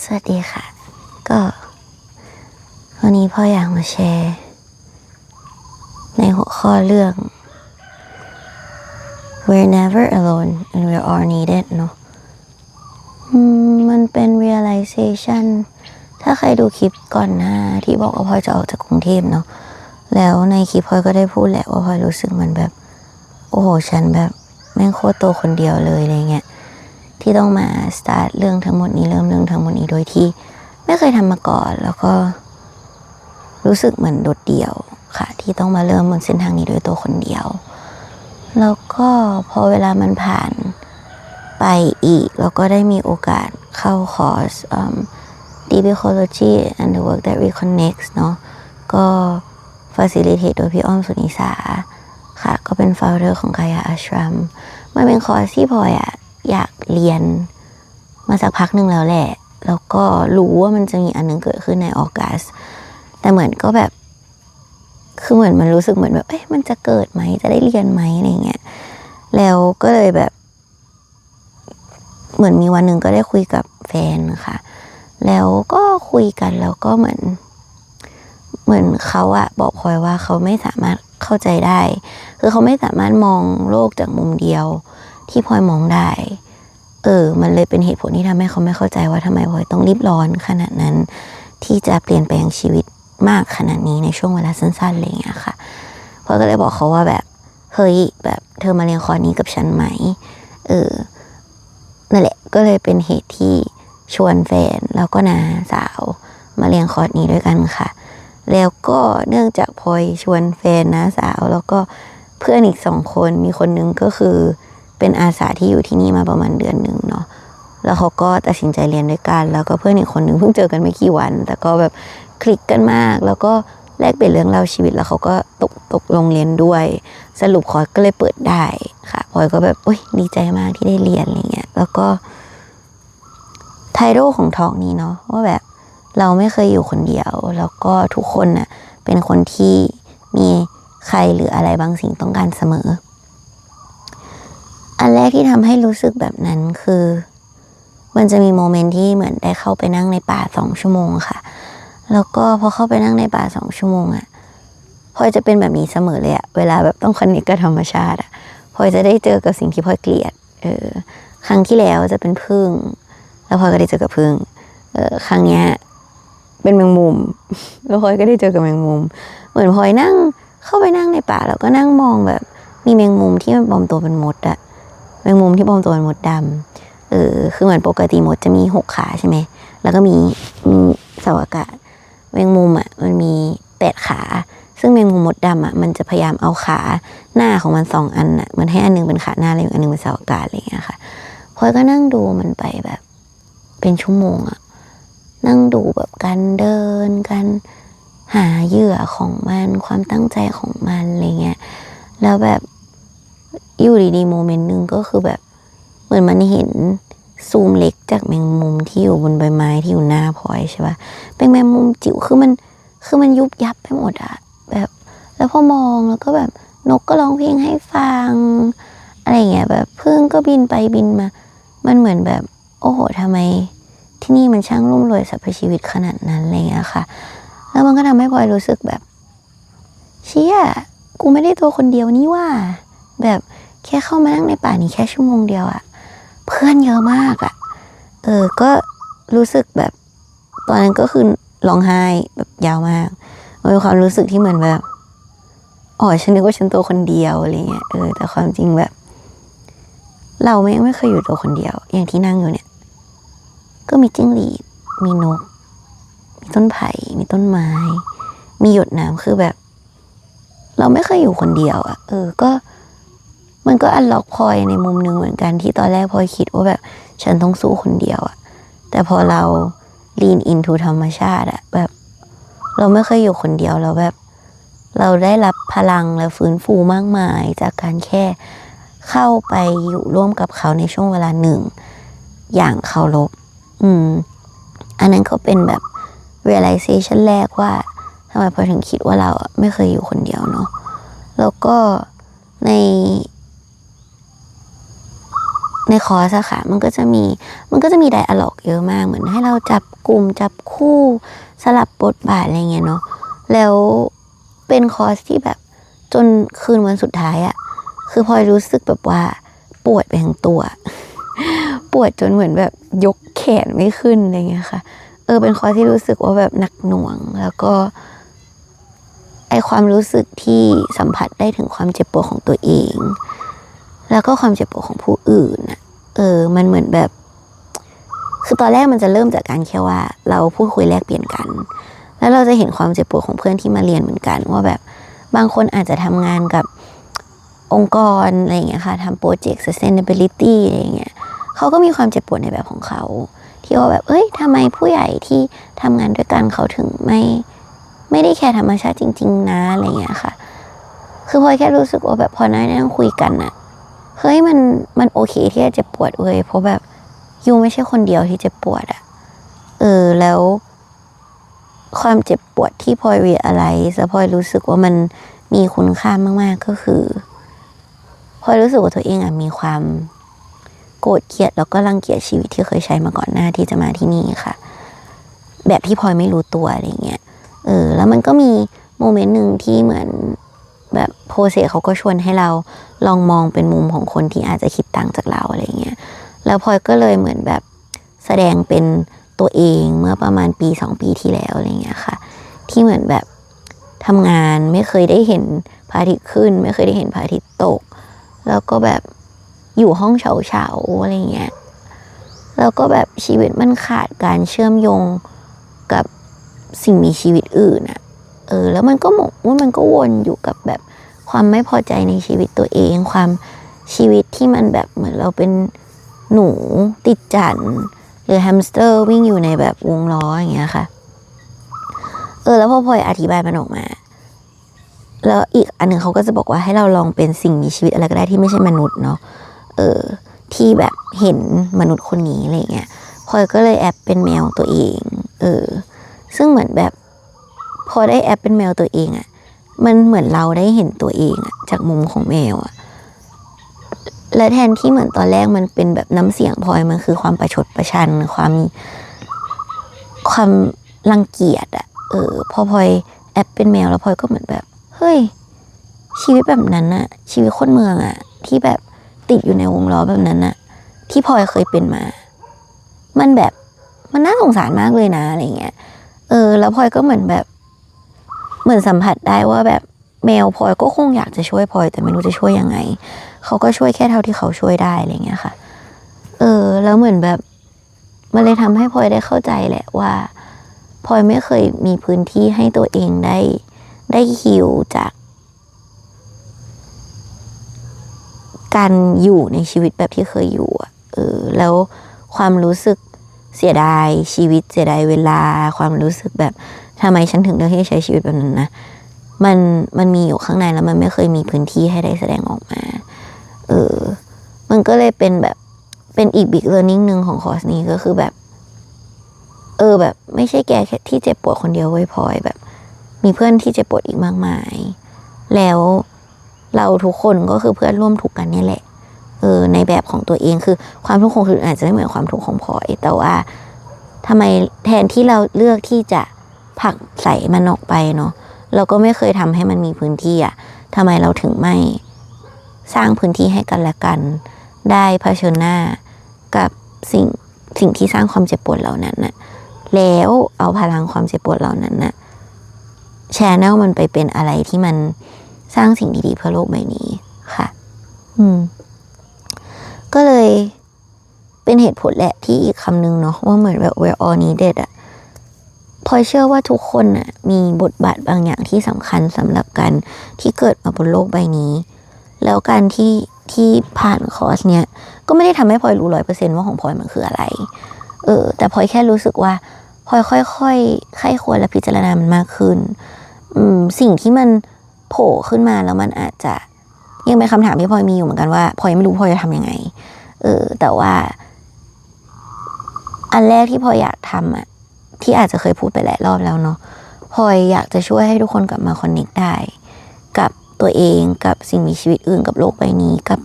สวัสดีค่ะ ก็วันนี้พ่ออยากมาแชร์ ในหัวข้อเรื่อง we're never alone and we're all needed เนอะมันเป็น realization ถ้าใครดูคลิปก่อนหน้าที่บอกว่าพ่อจะออกจากกรุงเทพเนาะแล้วในคลิปพ่อยก็ได้พูดแหละว่าพ่อยรู้สึกมือนแบบ โอ้โห ฉันแบบ แม่งโคตรโตคนเดียวเลยอะไรเงี้ย ที่ต้องมาสตาร์ทเรื่องทั้งหมดนี้เริ่มเรื่องทั้งหมดนี้โดยที่ไม่เคยทำมาก่อน แล้วก็รู้สึกเหมือนโดดเดี่ยวค่ะ ที่ต้องมาเริ่มบนเส้นทางนี้โดยตัวคนเดียว แล้วก็พอเวลามันผ่านไปอีก แล้วก็ได้มีโอกาสเข้าคอร์ส um, Deep Ecology and the Work that Reconnects เนาะก็ facilitate โดยพี่อ้อมสุนิสาค่ะ ก็เป็น founder ของกายาอาชรัมมันเป็นคอร์สที่พลอยอะ อยากเรียนมาสักพักหนึ่งแล้วแหละ แล้วก็รู้ว่ามันจะมีอันหนึงเกิดขึ้นในออกัส แต่เหมือนก็แบบ คือเหมือนมันรู้สึกเหมือนแบบ เอ๊ะมันจะเกิดไหม จะได้เรียนไหมอะไรเงี้ย แล้วก็เลยแบบ เหมือนมีวันหนึ่งก็ได้คุยกับแฟนค่ะ แล้วก็คุยกันแล้วก็เหมือน เหมือนเขาอะบอกพลอยว่าเขาไม่สามารถเข้าใจได้ คือเขาไม่สามารถมองโลกจากมุมเดียวที่พลอยมองได้ เออ มันเลยเป็นเหตุผลที่ทำให้เขาไม่เข้าใจว่าทำไมพลอยต้องรีบร้อนขนาดนั้น ที่จะเปลี่ยนแปลงชีวิตมากขนาดนี้ในช่วงเวลาสั้นๆอะไรอย่างเงี้ยค่ะพลอยก็เลยบอกเขาว่าแบบเฮ้ยแบบเธอมาเรียนคอร์สนี้กับฉันไหม เออ นั่นแหละ ก็เลยเป็นเหตุที่ชวนแฟนแล้วก็นาสาวมาเรียนคอร์สนี้ด้วยกันค่ะ แล้วก็เนื่องจากพลอยชวนแฟนนะสาว แล้วก็เพื่อนอีกสองคนมีคนหนึงก็คือ เป็นอาสาที่อยู่ที่นี่มาประมาณเดือนหนึ่งเนาะแล้วเขาก็ตัดสินใจเรียนด้วยกัน แล้วก็เพื่อนอีกคนหนึ่งเพิ่งเจอกันไม่กี่วัน แต่ก็แบบคลิกกันมาก แล้วก็แลกเปลี่ยนเรื่องราวชีวิตแล้วเขาก็ตกตกลงเรียนด้วย สรุปคอร์สก็เลยเปิดได้ค่ะพลอยก็แบบโอ้ยดีใจมากที่ได้เรียนอะไรเงี้ยแล้วก็ไทโรของทองนี้เนาะว่าแบบเราไม่เคยอยู่คนเดียว แล้วก็ทุกคนน่ะเป็นคนที่มีใครหรืออะไรบางสิ่งต้องการเสมอ อันแรกที่ทำให้รู้สึกแบบนั้นคือ มันจะมีโมเมนต์ที่เหมือนได้เข้าไปนั่งในป่าสองชั่วโมงค่ะ แล้วก็พอเข้าไปนั่งในป่าสองชั่วโมงอะพอยจะเป็นแบบนี้เสมอเลยอะเวลาแบบต้องคอนเนคกับธรรมชาติอะพอยจะได้เจอกับสิ่งที่พอยเกลียด เออ ครั้งที่แล้วจะเป็นพึ่ง แล้วพอยก็ได้เจอกับพึ่ง เออ ครั้งเนี้ยเป็นแมงมุม แล้วพอยก็ได้เจอกับแมงมุม เหมือนพอยนั่งเข้าไปนั่งในป่าแล้วก็นั่งมองแบบ มีแมงมุมที่มันปลอมตัวเป็นมดอะ แมงมุมที่ปลอมตัวเป็นมดดำเออคือเหมือนปกติมดจะมีหกขาใช่ไหมแล้วก็มีมีเสาอากาศแมงมุมอะมันมีแปดขา ซึ่งแมงมุมมดดำอะมันจะพยายามเอาขาหน้าของมันสองอันอะมันให้อันหนึงเป็นขาหน้าแล้วอีกอันหนึงเป็นเสาอากาศอะไรอย่างเงี้ยค่ะพลอยก็นั่งดูมันไปแบบ เป็นชั่วโมงอะนั่งดูแบบการเดินการหาเหยื่อของมันความตั้งใจของมันอะไรเงี้ยแล้วแบบ อยู่ดีๆโมเมนต์หนึ่งก็คือแบบเหมือนมันเห็นซูมเล็กจากแมงมุมที่อยู่บนใบไม้ที่อยู่หน้าพลอยใช่ปะเป็นแมงมุมจิ๋วคือมันคือมันยุบยับไปหมดอะแบบ แล้วพอมองแล้วก็แบบนกก็ร้องเพลงให้ฟัง อะไรเงี้ยแบบพึ่งก็บินไปบินมา มันเหมือนแบบ โอ้โหทำไม ที่นี่มันช่างรุ่มรวยสรรพชีวิตขนาดนั้นอะไรเงี้ยค่ะ แล้วมันก็ทำให้พลอยรู้สึกแบบ เชี่ยกูไม่ได้ตัวคนเดียวนี่ว่า แบบ แค่เข้ามานั่งในป่านี้แค่ชั่วโมงเดียวอะเพื่อนเยอะมากอะเออก็รู้สึกแบบตอนนั้นก็คือร้องไห้แบบยาวมากมันเป็นความรู้สึกที่เหมือนแบบอ๋อฉันนึกว่าฉันตัวคนเดียวอะไรเงี้ยเออแต่ความจริงแบบ เราไม่ไม่เคยอยู่ตัวคนเดียว อย่างที่นั่งอยู่เนี่ย ก็มีจิ้งหรีดมีนก มีต้นไผ่มีต้นไม้ มีหยดน้ำคือแบบ เราไม่เคยอยู่คนเดียวอะ่ะ เออก็ มันก็อันล็อกพลอยในมุมหนึ่งเหมือนกันที่ตอนแรกพลอยคิดว่าแบบฉันต้องสู้คนเดียวอะแต่พอเรา lean into ธรรมชาติอะแบบ เราไม่เคยอยู่คนเดียวแล้วแบบ เราได้รับพลังและฟื้นฟูมากมาย จากการแค่เข้าไปอยู่ร่วมกับเขาในช่วงเวลาหนึ่ง อย่างเคารพอืม อันนั้นก็เป็นแบบ realization แรกว่าทำไมพอถึงคิดว่าเราอะไม่เคยอยู่คนเดียวเนาะแล้วก็ใน ในคอร์สอะค่ะ มันก็จะมีมันก็จะมีไดอะล็อกเยอะมากเหมือนให้เราจับกลุ่มจับคู่สลับบทบาทอะไรเงี้ยเนาะแล้วเป็นคอร์สที่แบบจนคืนวันสุดท้ายอะคือพลอยรู้สึกแบบว่าปวดไปทั้งตัว ปวดจนเหมือนแบบยกแขนไม่ขึ้นอะไรเงี้ยค่ะ เออเป็นคอร์สที่รู้สึกว่าแบบหนักหน่วง แล้วก็ไอความรู้สึกที่สัมผัสได้ถึงความเจ็บปวดของตัวเอง แล้วก็ความเจ็บปวดของผู้อื่นน่ะ ออ มันเหมือนแบบ คือตอนแรกมันจะเริ่มจากการแค่ว่า เราพูดคุยแลกเปลี่ยนกัน แล้วเราจะเห็นความเจ็บปวดของเพื่อนที่มาเรียนเหมือนกัน ว่าแบบบางคนอาจจะทำงานกับองค์กรอะไรอย่างเงี้ยค่ะทำโปรเจกต์ sustainability อะไรอย่างเงี้ยเขาก็มีความเจ็บปวดในแบบของเขา ที่ว่าแบบ เอ้ยทำไมผู้ใหญ่ที่ทำงานด้วยกันเขาถึงไม่ไม่ได้แคร์ธรรมชาติจริง ๆ นะอะไรอย่างเงี้ยค่ะ คือพลอยแค่รู้สึกว่าแบบพอนั่งนั่งคุยกันอะ เฮ้ยมันมันโอเคที่จะเจ็บปวดเว้ยเพราะแบบยูไม่ใช่คนเดียวที่เจ็บปวดอะเออแล้ว ความเจ็บปวดที่พลอยเรียอะไรแล้วพลอยรู้สึกว่ามันมีคุณค่ามากๆก็คือพลอยรู้สึกว่าตัวเองอะมีความโกรธเกลียดแล้วก็รังเกียจชีวิตที่เคยใช้มาก่อนหน้าที่จะมาที่นี่ค่ะ แบบที่พลอยไม่รู้ตัวอะไรเงี้ยเออ แล้วมันก็มีโมเมนต์หนึ่งที่เหมือน แบบโพเซเขาก็ชวนให้เราลองมองเป็นมุมของคนที่อาจจะคิดต่างจากเราอะไรเงี้ยแล้วพลอยก็เลยเหมือนแบบแสดงเป็นตัวเองเมื่อประมาณปีสองปีที่แล้วอะไรเงี้ยค่ะ ที่เหมือนแบบทำงานไม่เคยได้เห็นพระอาทิตย์ขึ้น ไม่เคยได้เห็นพระอาทิตย์ตก แล้วก็แบบอยู่ห้องเฉาเฉาอะไรเงี้ยแล้วก็แบบชีวิตมันขาดการเชื่อมโยงกับสิ่งมีชีวิตอื่นอะ ออ แล้วมันก็หมกว่ามันก็วนอยู่กับแบบความไม่พอใจในชีวิตตัวเอง ความชีวิตที่มันแบบเหมือนเราเป็นหนูติดจันทร์หรือแฮมสเตอร์วิ่งอยู่ในแบบวงล้ออย่างเงี้ยค่ะ เออ แล้วพอพลอยอธิบายมันออกมา แล้วอีกอันหนึ่งเขาก็จะบอกว่าให้เราลองเป็นสิ่งมีชีวิตอะไรก็ได้ที่ไม่ใช่มนุษย์เนาะเออ ที่แบบเห็นมนุษย์คนนี้อะไรเงี้ยพลอยก็เลยแอปเป็นแมวตัวเอง เออ ซึ่งเหมือนแบบ พอได้แอปเป็นแมวตัวเองอะ่ะ มันเหมือนเราได้เห็นตัวเองอะจากมุมของแมวอะ่ะ และแทนที่เหมือนตอนแรกมันเป็นแบบน้ำเสียงพลอยมันคือความประชดประชันความความรังเกียจอะ่ะ เออ พอพลอยแอปเป็นแมวแล้วพลอยก็เหมือนแบบ เฮ้ย ชีวิตแบบนั้นอะชีวิตคนเมืองอะที่แบบติดอยู่ในวงล้อแบบนั้นอะที่พลอยเคยเป็นมา มันแบบมันน่าสงสารมากเลยนะอะไรเงี้ย เออ แล้วพลอยก็เหมือนแบบ เหมือนสัมผัสได้ว่าแบบแมวพลอยก็คงอยากจะช่วยพลอย แต่ไม่รู้จะช่วยยังไง เขาก็ช่วยแค่เท่าที่เขาช่วยได้อะไรเงี้ยค่ะ เออ แล้วเหมือนแบบมันเลยทำให้พลอยได้เข้าใจแหละว่าพลอยไม่เคยมีพื้นที่ให้ตัวเองได้ได้ฮิวจาก การอยู่ในชีวิตแบบที่เคยอยู่อะเออแล้วความรู้สึกเสียดายชีวิตเสียดายเวลา ความรู้สึกแบบ ทำไมฉันถึงเลือกที่จะใช้ชีวิตแบบนั้นนะมันมันมีอยู่ข้างในแล้วมันไม่เคยมีพื้นที่ให้ได้แสดงออกมา เออ มันก็เลยเป็นแบบเป็นอีกบิ๊กเ a อร์นิ่งหนึ่งของคอร์สนี้ก็คือแบบ เออแบบ ไม่ใช่แกแค่ที่เจ็บปวดคนเดียวไว้ยพลอยแบบ มีเพื่อนที่เจ็บปวดอีกมากมาย แล้วเราทุกคนก็คือเพื่อนร่วมทุกข์กันนี่แหละ เออ ในแบบของตัวเองคือความทุกข์ของคนอื่นอาจจะไม่เหมือนความทุกข์ของพลอยแต่ว่าทำไมแทนที่เราเลือกที่จะ ผักใส่มันออกไปเนาะเราก็ไม่เคยทำให้มันมีพื้นที่อะทำไมเราถึงไม่สร้างพื้นที่ให้กันและกัน ได้เผชิญหน้ากับสิ่งสิ่งที่สร้างความเจ็บปวดเหล่านั้นน่ะแล้วเอาพลังความเจ็บปวดเหล่านั้นน่ะแชแนลมันไปเป็นอะไรที่มันสร้างสิ่งดีๆเพื่อโลกใบนี้ค่ะ อืม ก็เลยเป็นเหตุผลแหละที่อีกคำนึงเนาะว่าเหมือนแบบ we're all needed อะ พลอยเชื่อว่าทุกคนน่ะมีบทบาทบางอย่างที่สำคัญสำหรับการที่เกิดมาบนโลกใบนี้ แล้วการที่ที่ผ่านคอร์สเนี้ยก็ไม่ได้ทำให้พลอยรู้ร้อยเปอร์เซ็นต์ว่าของพลอยมันคืออะไร เออ แต่พลอยแค่รู้สึกว่าพลอยค่อยๆไข้ควรและพิจารณามันมากขึ้น อืมสิ่งที่มันโผล่ขึ้นมาแล้วมันอาจจะยังเป็นคำถามที่พลอยมีอยู่เหมือนกันว่าพลอยไม่รู้พลอยจะทำยังไง เออ แต่ว่า อันแรกที่พลอยอยากทำอะ ที่อาจจะเคยพูดไปหลายรอบแล้วเนาะพลอยอยากจะช่วยให้ทุกคนกลับมาคอนเน็กได้ กับตัวเองกับสิ่งมีชีวิตอื่นกับโลกใบนี้กับ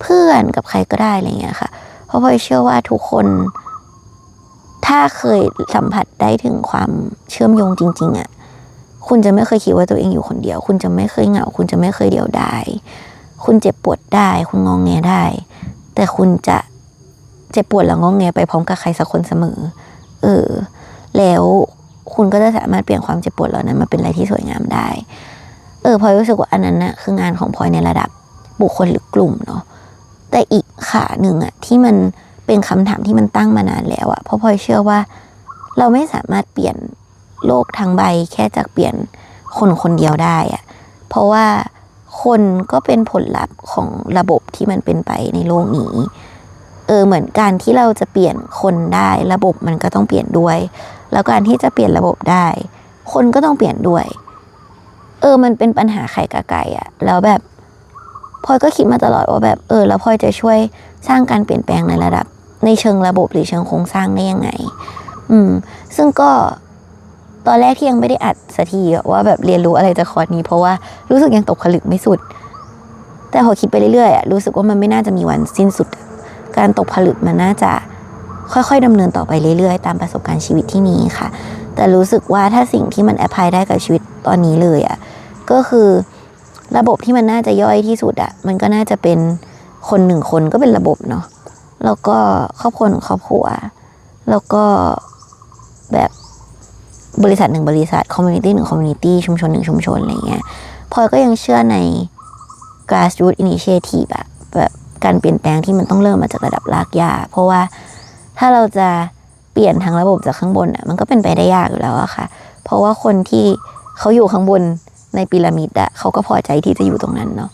เพื่อนกับใครก็ได้อะไรเงี้ยค่ะ เพราะพลอยเชื่อว่าทุกคน ถ้าเคยสัมผัสได้ถึงความเชื่อมโยงจริง ๆอะ่ะคุณจะไม่เคยคิดว่าตัวเองอยู่คนเดียว คุณจะไม่เคยเหงา คุณจะไม่เคยเดียวดาย คุณเจ็บปวดได้ คุณงองแงได้ แต่คุณจะเจ็บปวดแล้วงองแงไปพร้อมกับใครสักคนเสมอ เออ แล้วคุณก็จะสามารถเปลี่ยนความเจ็บปวดเหล่านั้นมาเป็นอะไรที่สวยงามได้ เออพลอยรู้สึกว่าอันนั้นนะคืองานของพลอยในระดับบุคคลหรือกลุ่มเนาะแต่อีกขาหนึ่งอะที่มันเป็นคำถามที่มันตั้งมานานแล้วอะเพราะพลอยเชื่อว่า เราไม่สามารถเปลี่ยนโลกทั้งใบ แค่จากเปลี่ยนคนคนเดียวได้อะเพราะว่าคนก็เป็นผลลัพธ์ของระบบที่มันเป็นไปในโลกนี้ เออเหมือนการที่เราจะเปลี่ยนคนได้ ระบบมันก็ต้องเปลี่ยนด้วย แล้วการที่จะเปลี่ยนระบบได้ คนก็ต้องเปลี่ยนด้วย เออ มันเป็นปัญหาไข่กับไก่อะแล้วแบบพลอยก็คิดมาตลอดว่าแบบเออ แล้วพลอยจะช่วยสร้างการเปลี่ยนแปลงในระดับ ในเชิงระบบหรือเชิงโครงสร้างได้ยังไง อืม ซึ่งก็ตอนแรกที่ยังไม่ได้อัดสักทีว่าแบบเรียนรู้อะไรจากคอร์สนี้ เพราะว่ารู้สึกยังตกผลึกไม่สุด แต่พอคิดไปเรื่อยๆอะรู้สึกว่ามันไม่น่าจะมีวันสิ้นสุด การตกผลึกมันน่าจะ ค่อยๆดำเนินต่อไปเรื่อยๆ ตามประสบการณ์ชีวิตที่มีค่ะ แต่รู้สึกว่าถ้าสิ่งที่มันแอพพลายได้กับชีวิตตอนนี้เลยอะ่ะก็คือระบบที่มันน่าจะย่อยที่สุดอะ่ะมันก็น่าจะเป็นคนหนึ่งคนก็เป็นระบบเนาะแล้วก็ครอบครัวหนึ่งครอบครัว แล้วก็แบบบริษัทหนึ่งบริษัทคอมมูนิตี้หนึ่งคอมมูนิตี้ชุมชนหนึ่งชุมชนอะไรเงี้ยพลอยก็ยังเชื่อใน grassroots initiative อะแบบการเปลี่ยนแปลงที่มันต้องเริ่มมาจากระดับรากหญ้าเพราะว่า ถ้าเราจะเปลี่ยนทางระบบจากข้างบนอะมันก็เป็นไปได้ยากอยู่แล้วอะค่ะ เพราะว่าคนที่เขาอยู่ข้างบนในพีระมิดอะเขาก็พอใจที่จะอยู่ตรงนั้นเนาะ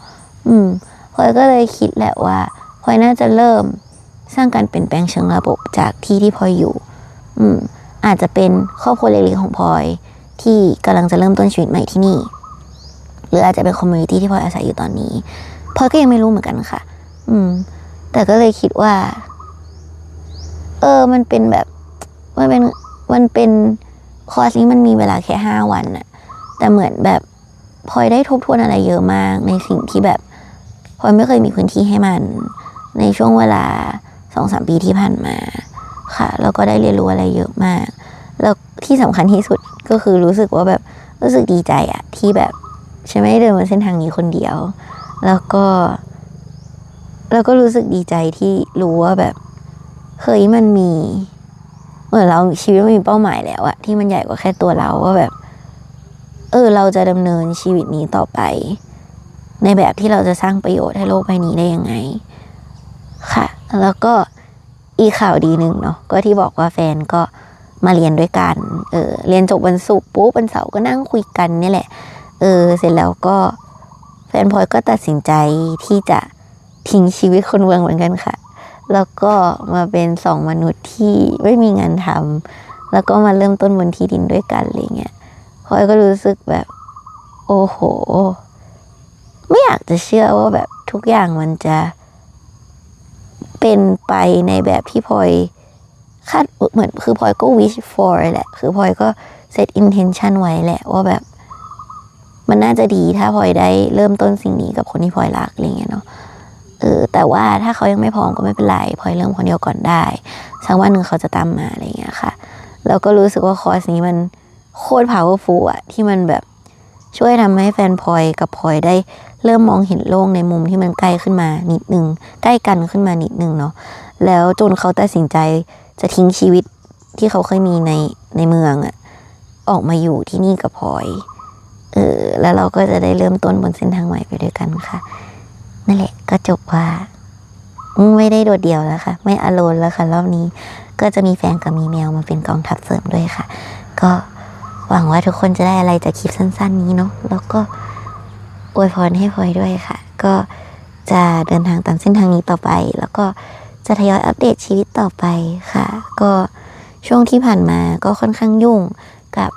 อืมพลอยก็เลยคิดแหละว่าพลอยน่าจะเริ่มสร้างการเปลี่ยนแปลงเชิงระบบจากที่ที่พลอยอยู่ อืมอาจจะเป็นครอบครัวเล็กๆของพลอยที่กำลังจะเริ่มต้นชีวิตใหม่ที่นี่ หรืออาจจะเป็นคอมมูนิตี้ที่พลอยอาศัยอยู่ตอนนี้พลอยก็ยังไม่รู้เหมือนกันค่ะ อืม แต่ก็เลยคิดว่า ออ มันเป็นแบบ มันเป็น มันเป็นคอร์สนี้มันมีเวลาแค่ห้าวันน่ะแต่เหมือนแบบพลอยได้ทบทวนอะไรเยอะมาก ในสิ่งที่แบบพลอยไม่เคยมีพื้นที่ให้มัน ในช่วงเวลาสองสามปีที่ผ่านมา ค่ะ แล้วก็ได้เรียนรู้อะไรเยอะมาก แล้วที่สำคัญที่สุดก็คือรู้สึกว่าแบบรู้สึกดีใจอะที่แบบฉันไม่ได้เดินบนเส้นทางนี้คนเดียว แล้วก็ แล้วก็รู้สึกดีใจที่รู้ว่าแบบ เฮ้ยมันมี เหมือนเราชีวิตมันมีเป้าหมายแล้วอะที่มันใหญ่กว่าแค่ตัวเราว่าแบบ เออ เราจะดำเนินชีวิตนี้ต่อไป ในแบบที่เราจะสร้างประโยชน์ให้โลกใบนี้ได้ยังไง ค่ะ แล้วก็อีข่าวดีหนึ่งเนาะก็ที่บอกว่าแฟนก็มาเรียนด้วยกัน เออ เรียนจบวันศุกร์ปุ๊บวันเสาร์ก็นั่งคุยกันนี่แหละ เออ เสร็จแล้วก็แฟนพลอยก็ตัดสินใจที่จะทิ้งชีวิตคนเมืองเหมือนกันค่ะ แล้วก็มาเป็นสองมนุษย์ที่ไม่มีงานทำแล้วก็มาเริ่มต้นบนที่ดินด้วยกันอะไรเงี้ยพลอยก็รู้สึกแบบ โอ้โห ไม่อยากจะเชื่อว่าแบบทุกอย่างมันจะเป็นไปในแบบที่พลอยคาดเหมือนคือพลอยก็ wish for แหละ คือพลอยก็ set intention ไว้แหละว่าแบบ มันน่าจะดีถ้าพลอยได้เริ่มต้นสิ่งนี้กับคนที่พลอยรักอะไรเงี้ยเนาะ ออแต่ว่าถ้าเขายังไม่พร้อมก็ไม่เป็นไรพลอยเริ่มคนเดียวก่อนได้สักวันหนึ่งเขาจะตามมาอะไรเงี้ยค่ะ แล้วก็รู้สึกว่าคอร์สนี้มันโคตร powerful อะที่มันแบบช่วยทำให้แฟนพลอยกับพลอยได้เริ่มมองเห็นโลกในมุมที่มันใกล้ขึ้นมานิดนึงใกล้กันขึ้นมานิดนึงเนาะแล้วจนเขาตัดสินใจจะทิ้งชีวิตที่เขาเคยมีในในเมืองอะออกมาอยู่ที่นี่กับพลอยเออแล้วเราก็จะได้เริ่มต้นบนเส้นทางใหม่ไปด้วยกันค่ะ นั่นแหละก็จบว่าไม่ได้โดดเดี่ยวแล้วค่ะ ไม่อโลนแล้วค่ะรอบนี้ก็จะมีแฟนกับมีแมวมาเป็นกองทัพเสริมด้วยค่ะ ก็หวังว่าทุกคนจะได้อะไรจากคลิปสั้น ๆ นี้เนาะแล้วก็อวยพรให้พลอยด้วยค่ะ ก็จะเดินทางตามเส้นทางนี้ต่อไป แล้วก็จะทยอยอัปเดตชีวิตต่อไปค่ะ ก็ช่วงที่ผ่านมาก็ค่อนข้างยุ่งกับ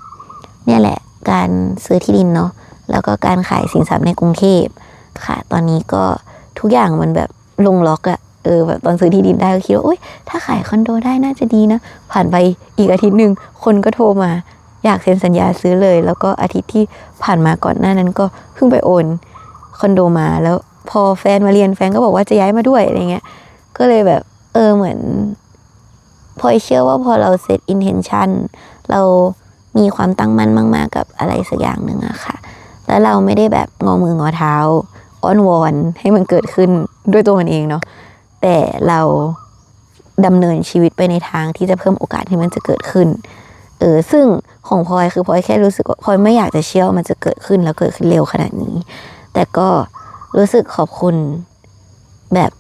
เนี่ยแหละการซื้อที่ดินเนาะแล้วก็การขายสินทรัพย์ในกรุงเทพ ค่ะ ตอนนี้ก็ทุกอย่างมันแบบลงล็อกอะเออแบบตอนซื้อที่ดินได้ก็คิดว่าอุ้ยถ้าขายคอนโดได้น่าจะดีนะ ผ่านไปอีกอาทิตย์หนึ่งคนก็โทรมาอยากเซ็นสัญญาซื้อเลย แล้วก็อาทิตย์ที่ผ่านมาก่อนหน้านั้นก็เพิ่งไปโอนคอนโดมาแล้วพอแฟนมาเรียนแฟนก็บอกว่าจะย้ายมาด้วยอะไรเงี้ย ก็เลยแบบเออเหมือนพอยเชื่อว่าพอเราเซตอินเทนชันเรามีความตั้งมั่นมาก ๆ กับอะไรสักอย่างหนึ่งอะค่ะ แล้วเราไม่ได้แบบงอมืองอเท้า อ้อนวอนให้มันเกิดขึ้นด้วยตัวมันเองเนาะแต่เราดำเนินชีวิตไปในทางที่จะเพิ่มโอกาสที่มันจะเกิดขึ้นเออซึ่งของพลอยคือพลอยแค่รู้สึกว่าพลอยไม่อยากจะเชื่อว่ามันจะเกิดขึ้นแล้วเกิดขึ้นเร็วขนาดนี้ แต่ก็รู้สึกขอบคุณแบบ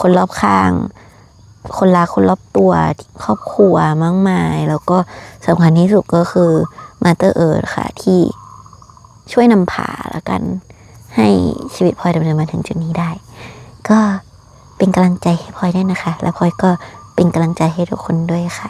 คนรอบข้าง คนรักคนรอบตัวครอบครัวมากมาย แล้วก็สำคัญที่สุดก็คือมาเตอร์เอิร์ค่ะที่ช่วยนำพาแล้วกัน ให้ชีวิตพลอยดำเนินมาถึงจุดนี้ได้ ก็เป็นกำลังใจให้พลอยด้วยนะคะ และพลอยก็เป็นกำลังใจให้ทุกคนด้วยค่ะ